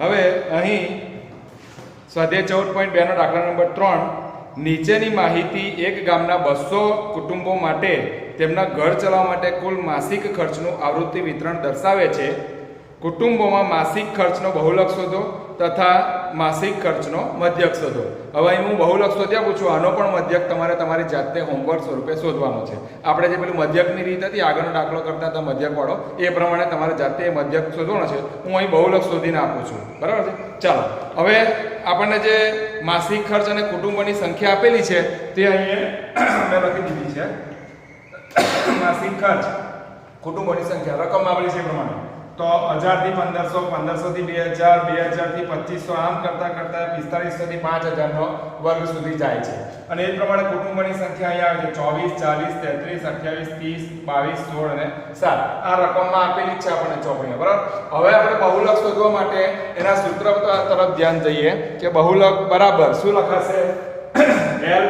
હવે અહીં સ્વાધ્યાય ચૌદ પોઈન્ટ બેનો દાખલા નંબર ત્રણ. નીચેની માહિતી એક ગામના બસો કુટુંબો માટે તેમના ઘર ચલાવવા માટે કુલ માસિક ખર્ચનું આવૃત્તિ વિતરણ દર્શાવે છે. કુટુંબોમાં માસિક ખર્ચનો બહુલક શોધો. તથા માસિક ખર્ચનો મધ્યક શોધો. હવે અહીં હું બહુલક શોધ્યા પૂછું, આનો પણ મધ્યક તમારે તમારી જાતે હોમવર્ક સ્વરૂપે શોધવાનો છે. આપણે જે પેલું મધ્યકની રીત હતી, આગળનો દાખલો કરતા હતા મધ્યકવાળો, એ પ્રમાણે તમારે જાતે એ મધ્યક શોધવાનો છે. હું અહીં બહુલક શોધીને આપું છું. બરાબર છે? ચાલો. હવે આપણને જે માસિક ખર્ચ અને કુટુંબની સંખ્યા આપેલી છે, તે અહીંયા મેં લખી દીધી છે. માસિક ખર્ચ, કુટુંબોની સંખ્યા, રકમ આપેલી છે એ પ્રમાણે. તો હજારથી પંદરસો પંદરસો થી બે હજાર બે હજારથી પચીસો, આમ કરતા કરતા પિસ્તાલીસો થી પાંચ હજારનો વર્ગ સુધી જાય છે. અને એ પ્રમાણે કુટુંબની સંખ્યા અહીંયા આવે છે ચોવીસ, ચાલીસ, તેત્રીસ, અઠ્યાવીસ, ત્રીસ, બાવીસ, સોળ અને સાત. આ રકમમાં આપેલી છે આપણને ચોપડીમાં બરાબર? હવે આપણે બહુલક શોધવા માટે એના સૂત્ર તરફ ધ્યાન જઈએ કે બહુલક બરાબર શું લખાશે? એલ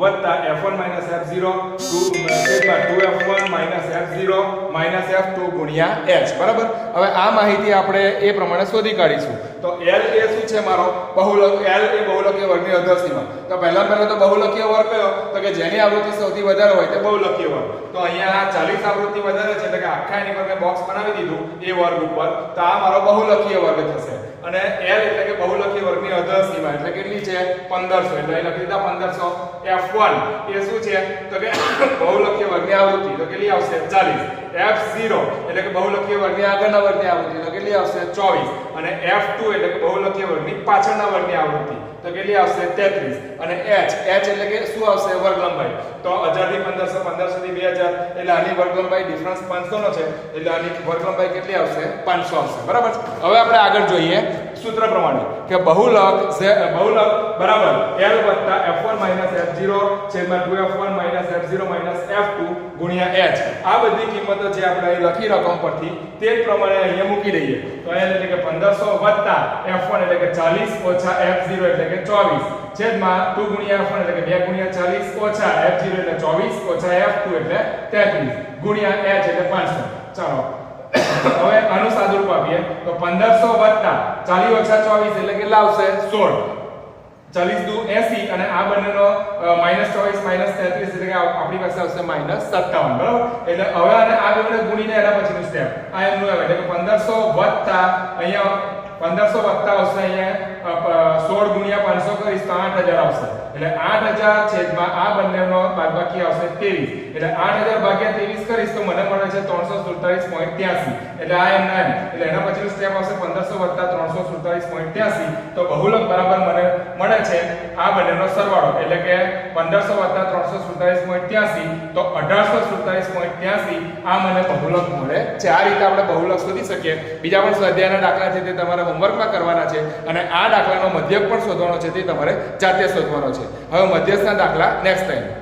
વત્તા f1 minus F zero two F one minus f0 minus f2 ગુણ્યા h બરાબર? હવે આ માહિતી આપણે એ પ્રમાણે શોધી કાઢીશું. તો l એ શું છે મારો? બહુલક l એ બહુલકીય વર્ગની અધરસીમા તો પહેલા પહેલા તો બહુલકીય વર્ગ કયો? તો કે જેની આવૃત્તિ સૌથી વધારે હોય તે બહુલકીય વર્ગ. તો અહીંયા 40 આવૃત્તિ વધારે છે એટલે કે આખા એની પર મેં બોક્સ બનાવી દીધું એ વર્ગ ઉપર. તો આ મારો બહુલકીય વર્ગ થશે. અને l એટલે કે બહુલકીય વર્ગની અધરસીમા એટલે કેટલી છે? 1500 એટલે અહીં લખી દીધા 1500 f1 એ શું છે? તો કે બહુલકીય વર્ગની આવૃત્તિ. તો કેટલી આવશે 40 f0 એટલે કે બહુલકીય વર્ગની આગળના વર્ગની આવૃત્તિ. તો કેટલી આવશે 24 અને f2 એટલે કે બહુલકીય વર્ગની પાછળના વર્ગની આવૃત્તિ. તો કેટલી આવશે 33 અને h. H એટલે કે શું આવશે? વર્ગ લંબાઈ તો 1000 થી 1500 1500 થી 2000 એટલે આની વર્ગ લંબાઈ ડિફરન્સ 500 નો છે. એટલે આની વર્ગ લંબાઈ કેટલી આવશે? 500 આવશે. બરાબર? હવે આપણે આગળ જોઈએ. સૂત્ર પ્રમાણે કે બહુલક બહુલક બરાબર. L f1 f0 છેદમાં 2f1 f0 f2 ગુણ્યા h. આ બધી કિંમતો જે આપણે અહીં લખી રકમ પરથી તે જ પ્રમાણે અહીંયા મૂકી દઈએ. તો l એટલે કે 1500 વત્તા f1 એટલે કે 40 ઓછા f0 એટલે કે 24 છેદમાં 2 ગુણ્યા f1 એટલે કે 2 ગુણ્યા 40 ઓછા f0 એટલે 24 ઓછા f2 એટલે 33 ગુણ્યા h એટલે 500 ચાલો હવે આનું સાદુરૂપ આપીએ. તો 1500 વત્તા 40 ઓછા 24 એટલે કેટલા આવશે? 16 40 દુ 80 અને આ બંનેનો માઇનસ 24 માઇનસ 33 એટલે કે આપણી પાસે આવશે માઇનસ 57 બરાબર? એટલે હવે આને આ બેને ગુણીને એના પછીનું સ્ટેપ આ એમનું આવે એટલે કે 1500 વત્તા અહીંયા 1500 વત્તા આવશે અહીંયા સોળ ગુણ્યા 500 કરીશ તો આઠ હજાર આવશે. એટલે આઠ હજાર છેદમાં આ બંનેનો બાદબાકી આવશે 23 એટલે આઠ હજાર ભાગ્યા 23 કરીશ તો મને મળે છે 347.83 એટલે આ એમ ના એટલે એના પછીનું સ્ટેપ આવશે પંદરસો વત્તા 347.83 તો બહુલક બરાબર મને મળે છે આ બંનેનો સરવાળો. એટલે કે પંદરસો વત્તા 347.83 તો 1847.83 આ મને બહુલક મળે છે. આ રીતે આપણે બહુલક શોધી શકીએ. બીજા પણ સ્વાધ્યાયના દાખલા છે તે તમારે હોમવર્કમાં કરવાના છે અને આ દાખલાનો મધ્યક પણ શોધવાનો છે તે તમારે જાતે શોધવાનો છે. હવે મધ્યસ્થના દાખલા નેક્સ્ટ ટાઈમ